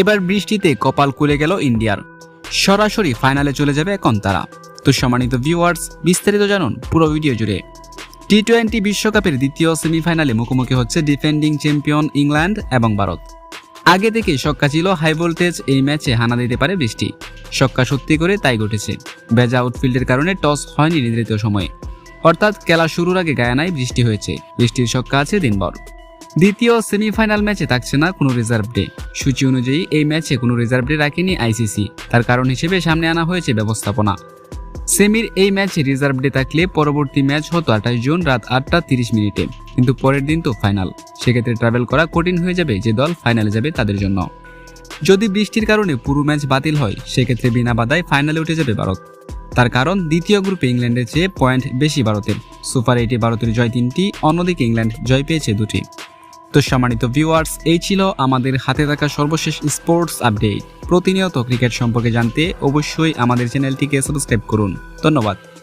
এবার বৃষ্টিতে কপাল খুলে গেল ইন্ডিয়ার। সরাসরি ফাইনালে চলে যাবে এখন তারা। তো সম্মানিত ভিউয়ার্স বিস্তারিত জানুন পুরো ভিডিও জুড়ে। টি টোয়েন্টি বিশ্বকাপের দ্বিতীয় সেমিফাইনালে মুখোমুখি হচ্ছে ডিফেন্ডিং চ্যাম্পিয়ন ইংল্যান্ড এবং ভারত। আগে থেকেই শক্কা ছিল হাই ভোল্টেজ এই ম্যাচে হানা দিতে পারে বৃষ্টি। শক্কা সত্যি করে তাই ঘটেছে। বেজা আউটফিল্ডের কারণে টস হয়নি নির্ধারিত সময়ে। অর্থাৎ খেলা শুরুর আগে গায়ানায় বৃষ্টি হয়েছে। বৃষ্টির শক্কা আছে দিনভর। দ্বিতীয় সেমিফাইনাল ম্যাচে থাকছে না কোনো রিজার্ভ ডে সূচি অনুযায়ী এই ম্যাচে কোনো রিজার্ভ ডে রাখেনি আইসিসি। তার কারণ হিসেবে সামনে আনা হয়েছে ব্যবস্থাপনা। সেমির এই ম্যাচে রিজার্ভ ডে থাকলে পরবর্তী ম্যাচ হতো আঠাশ জুন রাত আটটা তিরিশ মিনিটে। কিন্তু পরের দিন তো ফাইনাল সেক্ষেত্রে ট্রাভেল করা কঠিন হয়ে যাবে যে দল ফাইনালে যাবে তাদের জন্য। যদি বৃষ্টির কারণে পুরো ম্যাচ বাতিল হয়, সেক্ষেত্রে বিনা বাধায় ফাইনালে উঠে যাবে ভারত। তার কারণ দ্বিতীয় গ্রুপে ইংল্যান্ডের চেয়ে পয়েন্ট বেশি ভারতের। সুপার এইটে ভারতের জয় তিনটি, অন্যদিকে ইংল্যান্ড জয় পেয়েছে দুটি। তো সম্মানিত ভিউয়ার্স এই ছিল আমাদের হাতে থাকা সর্বশেষ স্পোর্টস আপডেট প্রতিনিয়ত ক্রিকেট সম্পর্কে জানতে অবশ্যই আমাদের চ্যানেলটিকে সাবস্ক্রাইব করুন। ধন্যবাদ।